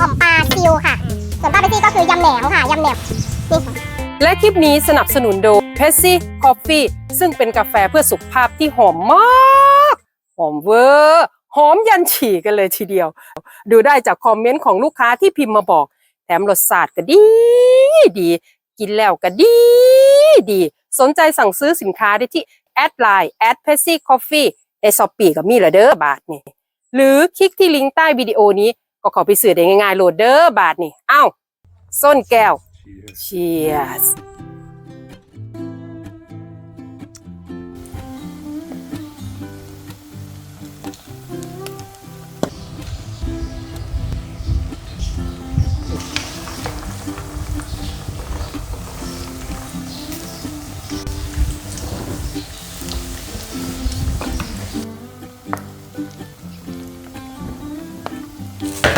อ่อมปลาซิวค่ะ ส่วนป้าเปซี่ก็คือยำแหนมค่ะยำแหนมนี่ค่ะและคลิปนี้สนับสนุนโดย p e s s y Coffee ซึ่งเป็นกาแฟเพื่อสุขภาพที่หอมมาก หอมเวอร์หอมยันฉี่กันเลยทีเดียว ดูได้จากคอมเมนต์ของลูกค้าที่พิมพ์มาบอก แถมรสชาติก็ดีดี กินแล้วก็ดีดี สนใจสั่งซื้อสินค้าได้ที่แอดไลน์แอด p e s s y Coffee ในซอปปีก็มีเหรอเด้อบาทนี่หรือคลิกที่ลิงก์ใต้วิดีโอนี้ ก็ขอไปซื้อได้ง่ายๆโหลดเด้อบาทนี่เอ้าส้นแก้ว Cheers เ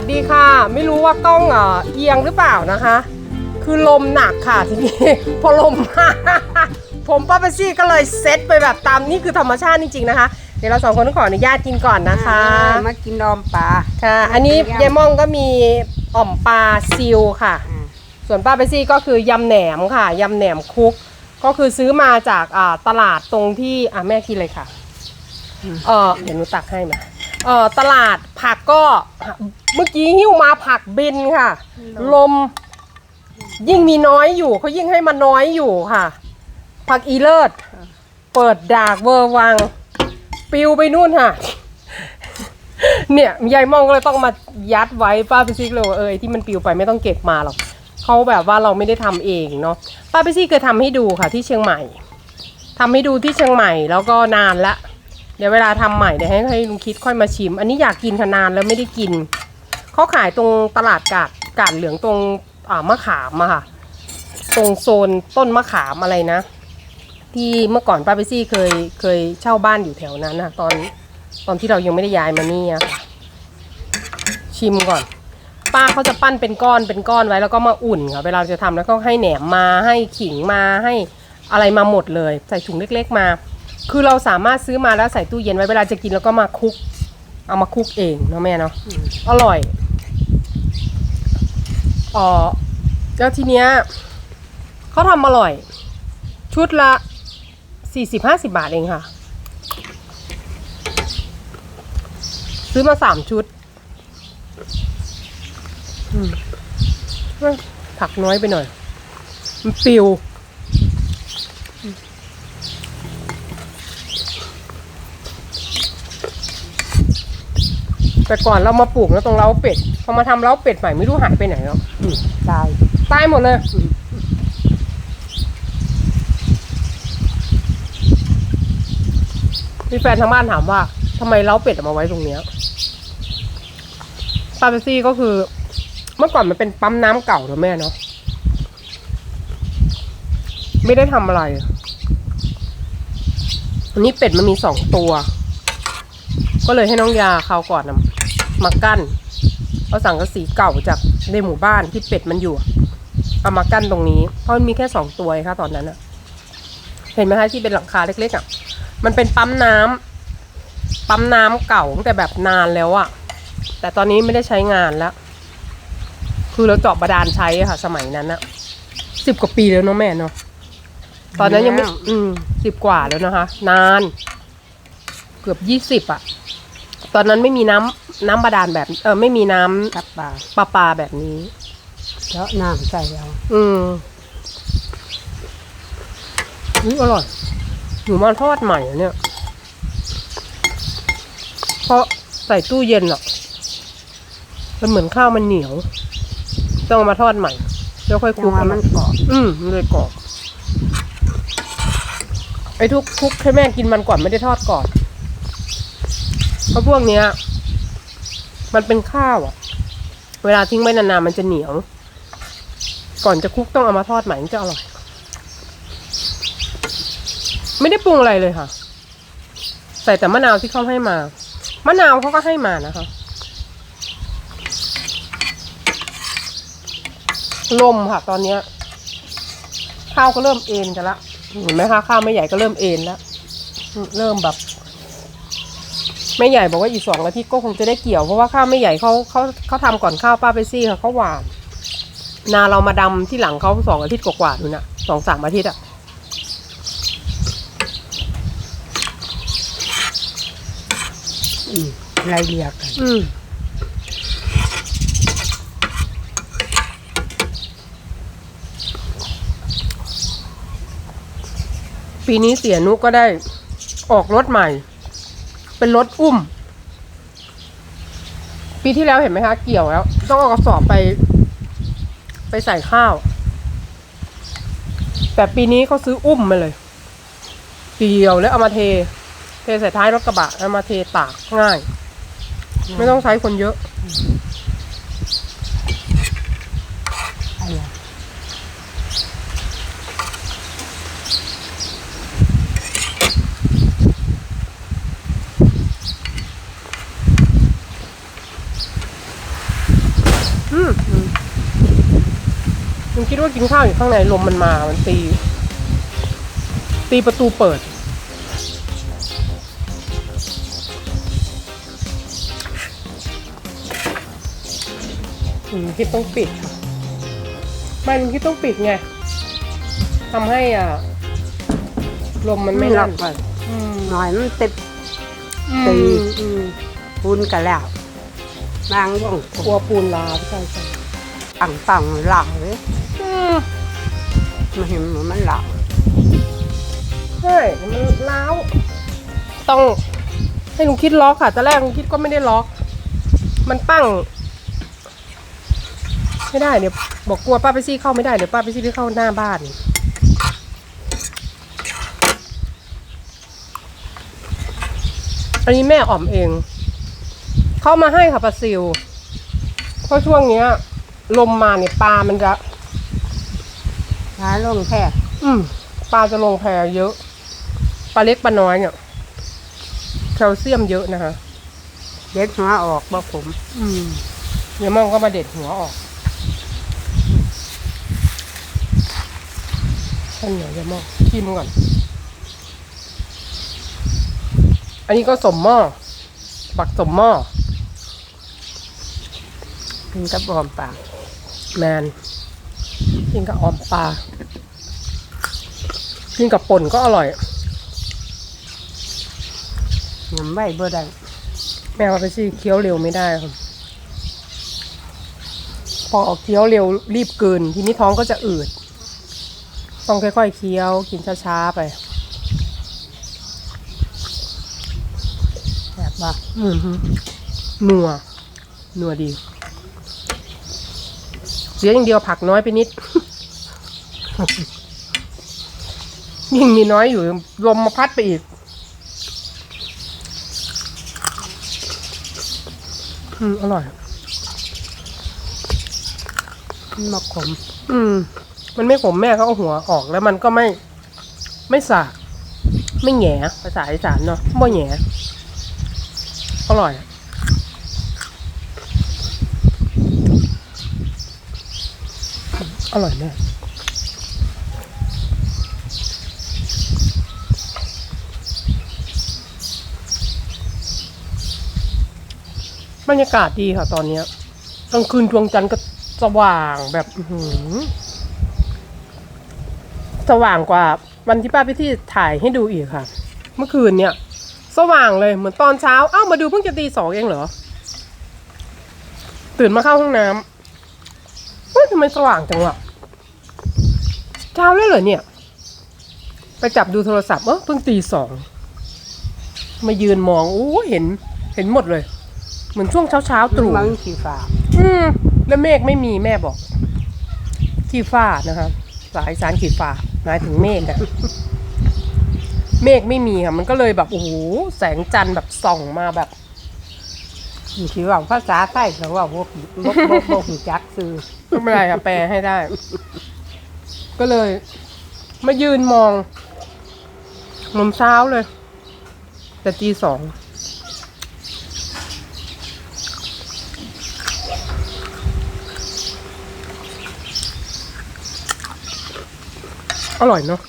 สวัสดีค่ะ ไม่รู้ว่ากล้องเอ่อเอียงหรือเปล่านะคะ คือลมหนักค่ะทีนี้ พอลมมาผมป้าเปปซี่ก็เลยเซตไปแบบตามนี่คือธรรมชาติจริงๆนะคะ เดี๋ยวเราสองคนต้องขออนุญาตกินก่อนนะคะมากินออมปลาค่ะ อันนี้ยายม่องก็มีอ่อมปลาซิลค่ะอ่าส่วนป้าเปปซี่ก็คือยำแหนมค่ะยำแหนมคุก ก็คือซื้อมาจากอ่าตลาดตรงที่อะแม่กินเลยค่ะเออเดี๋ยวหนูตักให้มา เออตลาดผักก็เมื่อกี้หิ้วมาผักบินค่ะ ลม ยิ่งมีน้อยอยู่เขายิ่งให้มาน้อยอยู่ค่ะ ผักอีเลิศเปิดดากเวอร์วัง ปิวไปนู่นค่ะ เนี่ยยายมองก็เลยต้องมายัดไว้ป้าไปซิกเลยว่าเออไอ้ที่มันปิวไปไม่ต้องเก็บมาหรอกเขาแบบว่าเราไม่ได้ทำเองเนาะป้าไปซี่เคยทำให้ดูค่ะที่เชียงใหม่ทำให้ดูที่เชียงใหม่แล้วก็นานละ เดี๋ยวเวลาทำใหม่เดี๋ยวให้ให้ลุงคิดค่อยมาชิม อันนี้อยากกินค่ะนานแล้วไม่ได้กินเขาขายตรงตลาดกาดกาดเหลืองตรงอ่ามะขามอะค่ะ ตรงโซนต้นมะขามอะไรนะ ที่เมื่อก่อนป้าไปซี่เคยเคยเช่าบ้านอยู่แถวนั้นนะตอนตอนที่เรายังไม่ได้ย้ายมานี่อะชิมก่อน ป้าเขาจะปั้นเป็นก้อนเป็นก้อนไว้แล้วก็มาอุ่นค่ะเวลาจะทำแล้วก็ให้แหนมมาให้ขิงมาให้อะไรมาหมดเลย ใส่ถุงเล็ก ๆ มา คือเราสามารถซื้อมาแล้วใส่ตู้เย็นไว้เวลาจะกินแล้วก็มาคลุก เอามาคลุกเองเนาะแม่เนาะอร่อยอ๋อแล้วทีเนี้ยเขาทำอร่อย ชุดละสี่สิบห้าสิบาทเองค่ะ ซื้อมาสามชุดอืมเอ้ยผักน้อยไปหน่อย มันปิว แต่ก่อนเรามาปลูกแล้วตรงเล้าเป็ดพอมาทำเล้าเป็ดใหม่ไม่รู้หายไปไหนแล้วตายตายหมดเลย มีแฟนทางบ้านถามว่าทำไมเล้าเป็ดเอามาไว้ตรงเนี้ยปาเปซี่ก็คือ เมื่อก่อนมันเป็นปั๊มน้ำเก่าเนอะแม่เนาะไม่ได้ทำอะไรอันนี้เป็ดมันมีสองตัว ก็เลยให้น้องยาเขาวก่อนนะ มากั้นเอาสังกะสีเก่าจากในหมู่บ้านที่เป็ดมันอยู่อะเอามากั้นตรงนี้ เพราะมันมีแค่สองตัวค่ะตอนนั้นอะเห็นไหมคะที่เป็นหลังคาเล็กๆอะมันเป็นปั๊มน้ำปั๊มน้ำเก่าตั้งแต่แบบนานแล้วอะแต่ตอนนี้ไม่ได้ใช้งานแล้ว คือเราเจาะบาดาลใช้อะค่ะ สมัยนั้นอะสิบกว่าปีแล้วเนาะแม่เนาะตอนนั้นยังไม่อืมสิบกว่าแล้วนะคะ นาน เกือบยี่สิบอะ ตอนนั้นไม่มีน้ำน้ำบาดาลแบบ เออไม่มีน้ำกับปลาปลาปลาแบบนี้แล้วน้ำใส่เอาอืมอุ๊ยอร่อยหนูมาทอดใหม่อะเนี่ย เพราะใส่ตู้เย็นอะมันเหมือนข้าวมันเหนียว ต้องเอามาทอดใหม่ แล้วค่อยคจัลุงกว่ามันกรอบอืมมันเลยกรอบไอ้ทุกคลุกให้แม่กินมันก่อนไม่ได้ทอดก่อนเพ ราะพวกเนี้ย มันเป็นข้าวอะเวลาทิ้งไว้นานๆมันจะเหนียว ก่อนจะคลุกต้องเอามาทอดใหม่มันจะอร่อย ไม่ได้ปรุงอะไรเลยค่ะ ใส่แต่มะนาวที่เขาให้มา มะนาวเขาก็ให้มานะคะ ลมค่ะ ตอนเนี้ย ข้าวก็เริ่มเอ็นกันละ เห็นไหมคะข้าวไม่ใหญ่ก็เริ่มเอ็นแล้ว เริ่มแบบ แม่ใหญ่บอกว่าอีกสองอาทิตย์ก็คงจะได้เกี่ยวเพราะว่าข้าวไม่ใหญ่เขาเขาเขาทำก่อนข้าวป้าไปซี่ค่ะเขาหวาน นาเรามาดำที่หลังเขาสองอาทิตย์กว่าๆนู่นน่ะสองสามอาทิตย์อะอืมรายเดียวกันอืมปีนี้เสียนุก็ได้ออกรถใหม่ เป็นรถอุ้ม ปีที่แล้วเห็นไหมคะ เกี่ยวแล้ว ต้องเอากระสอบไป ไปใส่ข้าว แต่ปีนี้เขาซื้ออุ้มมาเลยเกี่ยวแล้วเอามาเท เทใส่ท้ายรถกระบะเอามาเทตากง่าย ไม่ต้องใช้คนเยอะ อะไร อืมอืมมึง คิดว่ากินข้าวอยู่ข้างในลมมันมา มันตี ตีประตูเปิด อืมคิดต้องปิดค่ะไม่ลุงคิดต้องปิดไงทำให้อะลมมันไม่ไม่หลัลั่บนก่อนอืมหน่อยมันติด อืมตีอืม ปูนกันแล้ว บางว่องกลัวปูนลาใช่ใช่ ปังปังหลังเลยอืมมาเห็นเหมือนมันหลังใช่มันล้าวต้องให้ลุงคิดล็อกค่ะตอนแรกลุงคิดก็ไม่ได้ล็อก มันตั้ง ไม่ได้เดี๋ยวบอกกลัวป้าไปซี่เข้าไม่ได้เดี๋ยวป้าไปซี่ที่เข้าหน้าบ้านอันนี้แม่อ่อมเอง เข้ามาให้ค่ะปลาซิวเพราะช่วงเนี้ย ลมมาเนี่ยปลามันจะ หาลงแค่อืมปลาจะลงแพเยอะปลาเล็กปลาน้อยเนี่ยแคลเซียมเยอะนะคะ เด็ดหัวออกบ่ผมอืมเดี๋ยวมองก็มาเด็ดหัวออกท่านเหนียวเดี๋ยวมองชิมก่อน อันนี้ก็สมหม้อปักสมหม้อ กินกับบอมปลา แมนกินกับออมปลากินกับป่นก็อร่อยยำไว้บ่ได้แม่ว่าไปซี่เคี้ยวเร็วไม่ได้ครับพอออกเคี้ยวเร็วรีบเกินทีนี้ท้องก็จะอืด ต้องค่อยๆเคี้ยวกินช้าๆไปแบบว่าอือฮึนัวนัวดี เสียอย่างเดียวผักน้อยไปนิด ยิ่งมีน้อยอยู่ลมมาพัดไปอีกอืมอร่อย มันมาขม อืม มันไม่ขมแม่เขาเอาหัวออกแล้วมันก็ไม่ ไม่สากไม่แหง่ภาษาอีสานเนาะบ่แหง่อร่อยอ ร่อยแม่บรรยากาศดีค่ะตอนนี้กลางคืนดวงจันทร์ก็สว่างแบบหืสว่างกว่าวันที่ป้าพี่ที่ถ่ายให้ดูอีกค่ะ เมื่อคืนเนี่ยสสว่างเลยเหมือนตอนเช้า เอ้ามาดูเพิ่งจะตีสองเองเหรอ ตื่นมาเข้าห้องน้ำเฮ้ยทำไมสว่างจังวะ เช้าเลยเหรอเนี่ย ไปจับดูโทรศัพท์เออเพิ่งตีสองมายืนมองโอ้เห็น เห็นหมดเลย เหมือนช่วงเช้าเช้าๆตรู่มังสีฟ้าอืมแล้วเมฆไม่มีแม่บอกขี้ฟ้านะคะสายสารขี้ฟ้าหมายถึงเมฆอะเมฆไม่มีค่ะมันก็เลยแบบโอ้โหแสงจันทร์แบบส่องมาแบบสีว่าภาษาใต้เขาว่าบ่ผิดบ่บ่บ่ผิดจักซื้อไม่เป็นไรค่ะแปลให้ได้ ก็เลย มายืนมองนมเช้าเลย แต่ตีสองอร่อยเนาะ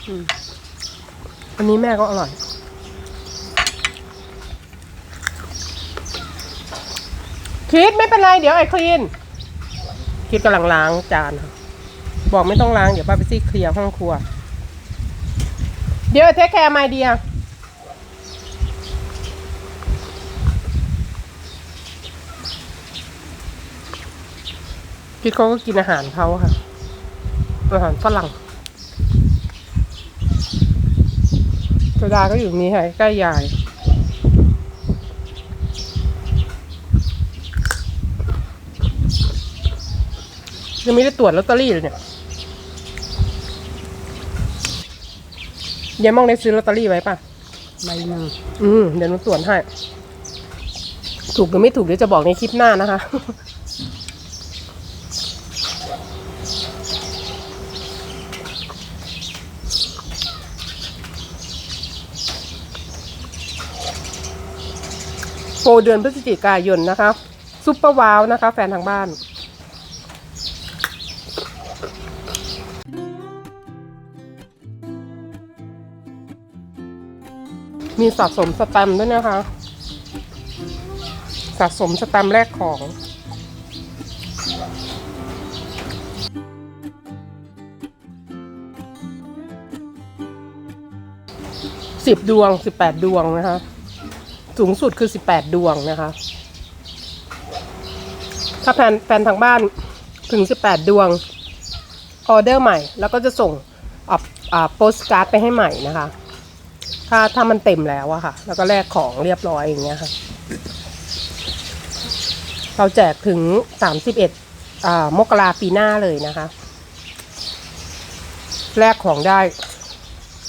อันนี้แม่ก็อร่อย คิดไม่เป็นไร เดี๋ยวไอ้คลีน คิดกำลังล้างจานค่ะ บอกไม่ต้องล้างเดี๋ยวป้าไปซี่เคลียร์ห้องครัว เดี๋ยวเทคแคร์มาเดียคิดเขาก็กินอาหารเขาค่ะ อาหารฝรั่งโซดาก็อยู่นี้ค่ะใกล้ยายยังไม่ได้ตรวจลอตเตอรี่เลยเนี่ย ยายมองได้ซื้อลอตเตอรี่ไว้ป่ะ ใบหนึ่งอืม เดี๋ยวหนูตรวจให้ ถูกหรือไม่ถูกเดี๋ยวจะบอกในคลิปหน้านะคะ โปรเดือนพฤศจิกายนนะคะ ซุปเปอร์ว้าวนะคะ แฟนทางบ้าน มีสะสมสแตมด้วยนะคะ สะสมสแตมแรกของสิบดวงสิบแปดดวงนะคะ สูงสุดคือสิบแปดดวงนะคะ ถ้าแฟนแฟนทางบ้านถึงสิบแปดดวงออเดอร์ใหม่ แล้วก็จะส่งอ่าอ่าโปสการ์ดไปให้ใหม่นะคะ ถ้าถ้ามันเต็มแล้วอะค่ะ แล้วก็แลกของเรียบร้อยอย่างเงี้ยค่ะ เราแจกถึงสามสิบเอ็ดมกราปีหน้าเลยนะคะ แลกของได้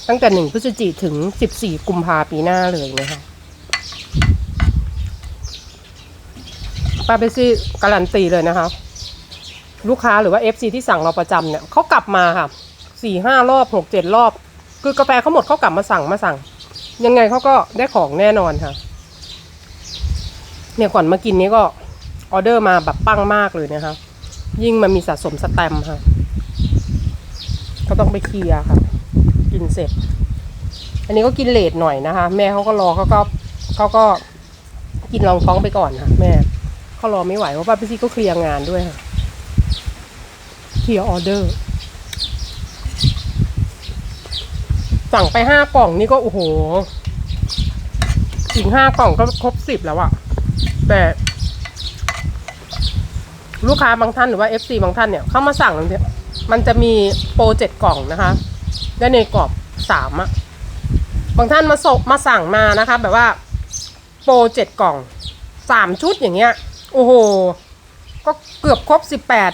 ตั้งแต่หนึ่งพฤศจิถึงสิบสี่กุมภาปีหน้าเลยนะคะป้าเบซี่การันตีเลยนะคะ ลูกค้าหรือว่า FC ที่สั่งเราประจำเนี่ยเขากลับมาค่ะสี่ห้ารอบหกเจ็ดรอบ คือกาแฟเขาหมดเขากลับมาสั่งมาสั่ง ยังไงเขาก็ได้ของแน่นอนค่ะ เนี่ยก่อนมากินนี้ก็ออเดอร์มาแบบปังมากเลยนะคะ ยิ่งมันมีสะสมสแตมป์ค่ะ ก็ต้องไปเคลียร์ค่ะ กินเสร็จ อันนี้ก็กินเลทหน่อยนะคะ แม่เขาก็รอเขาก็เขาก็กินรองท้องไปก่อนค่ะ แม่เขารอไม่ไหวเพราะป้าพี่ซี่ก็เคลียร์งานด้วยค่ะเคลียร์ออเดอร์ สั่งไปห้ากล่องนี่ก็โอ้โห อีกห้ากล่องก็ครบสิบแล้วอะแต่ ลูกค้าบางท่านหรือว่า FC บางท่านเนี่ยเข้ามาสั่งเนี่ยมันจะมีโปรเจ็ดกล่องนะคะและในกรอบสามอะบางท่านมาส่งมาสั่งมานะคะ แบบว่า โปรเจ็ดกล่องสามชุดอย่างเงี้ย โอ้โห ก็เกือบครบสิบแปด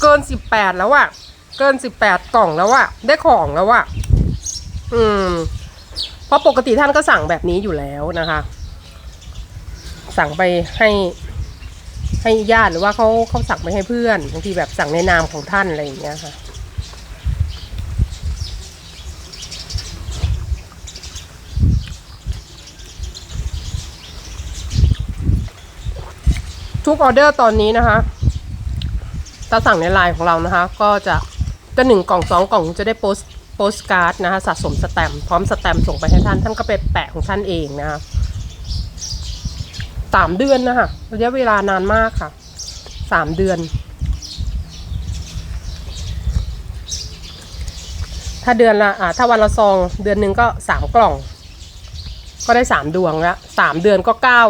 เกินสิบแปดแล้วอะเกินสิบแปดกล่องแล้วอะได้ของแล้วอะ อืม เพราะปกติท่านก็สั่งแบบนี้อยู่แล้วนะคะ สั่งไปให้ให้ญาติหรือว่าเขาเขาสั่งไปให้เพื่อนบางทีแบบสั่งในนามของท่านอะไรอย่างเงี้ยค่ะ ทุกออเดอร์ตอนนี้นะคะถ้าสั่งในไลน์ของเรานะคะ ก็จะจะหนึ่งกล่องสองกล่องจะได้โปส โปสการ์ดนะคะสะสมสแตมป์พร้อมสแตมป์ส่งไปให้ท่าน ท่านก็ไปแปะของท่านเองนะคะสามเดือนนะคะระยะเวลานานมากค่ะสามเดือน ถ้าเดือนละอ่าถ้าวันละซองเดือนหนึ่งก็สามกล่อง ก็ได้สามดวงแล้วสามเดือนก็เก้า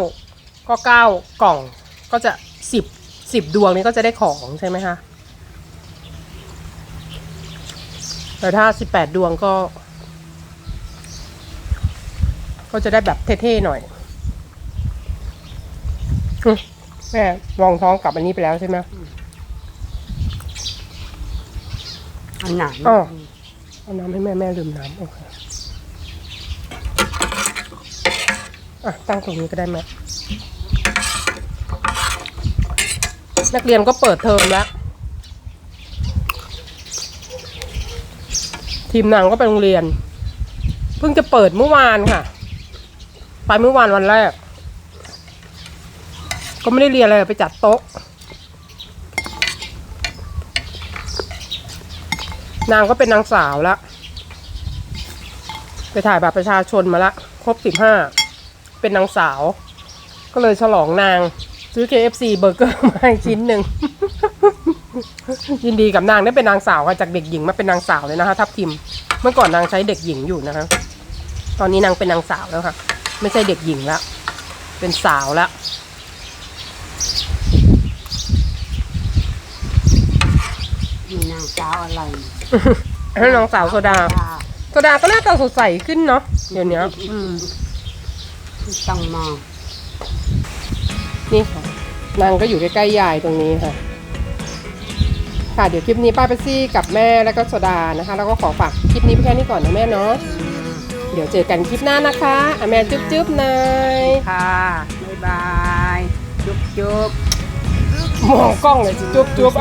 ก็เก้ากล่อง ก็จะสิบสิบดวงนี้ก็จะได้ของใช่ไหมคะ แต่ถ้าสิบแปดดวงก็ ก็จะได้แบบเท่ๆหน่อยอืมแม่รองท้องกลับอันนี้ไปแล้วใช่ไหมอันหนังอ๋อเอาน้ำให้แม่แม่ลืมน้ำโอเคอะตั้งตรงนี้ก็ได้ไหมนักเรียนก็เปิดเทอมแล้ว ทีมนางก็ไปโรงเรียน เพิ่งจะเปิดเมื่อวานค่ะ ไปเมื่อวานวันแรก ก็ไม่ได้เรียนอะไรไปจัดโต๊ะ นางก็เป็นนางสาวแล้วไปถ่ายบัตรประชาชนมาละ ครบสิบห้าเป็นนางสาว ก็เลยฉลองนาง ซื้อ KFC เบอร์เกอร์มาให้ชิ้นหนึ่ง ยินดีกับนางได้เป็นนางสาวค่ะจากเด็กหญิงมาเป็นนางสาวเลยนะคะทับทิม เมื่อก่อนนางใช้เด็กหญิงอยู่นะคะ ตอนนี้นางเป็นนางสาวแล้วค่ะ ไม่ใช่เด็กหญิงแล้วเป็นสาวแล้วมีนางสาวอะไรให้นางสาวโซดาโซดาก็หน้าตาสดใสขึ้นเนาะเดี๋ยวนี้อืมต้องมองนี่ค่ะนางก็อยู่ใกล้ๆยายตรงนี้ค่ะ ค่ะเดี๋ยวคลิปนี้ป้าเปปซี่กับแม่แล้วก็โซดานะคะ แล้วก็ขอฝากคลิปนี้ไปแค่นี้ก่อนนะแม่เนาะเดี๋ยวเจอกันคลิปหน้านะคะอะแม่จุ๊บจุ๊บๆหนายค่ะบ๊ายบายจุ๊บจุ๊บมองกล้องเลยสิจุ๊บจุ๊บ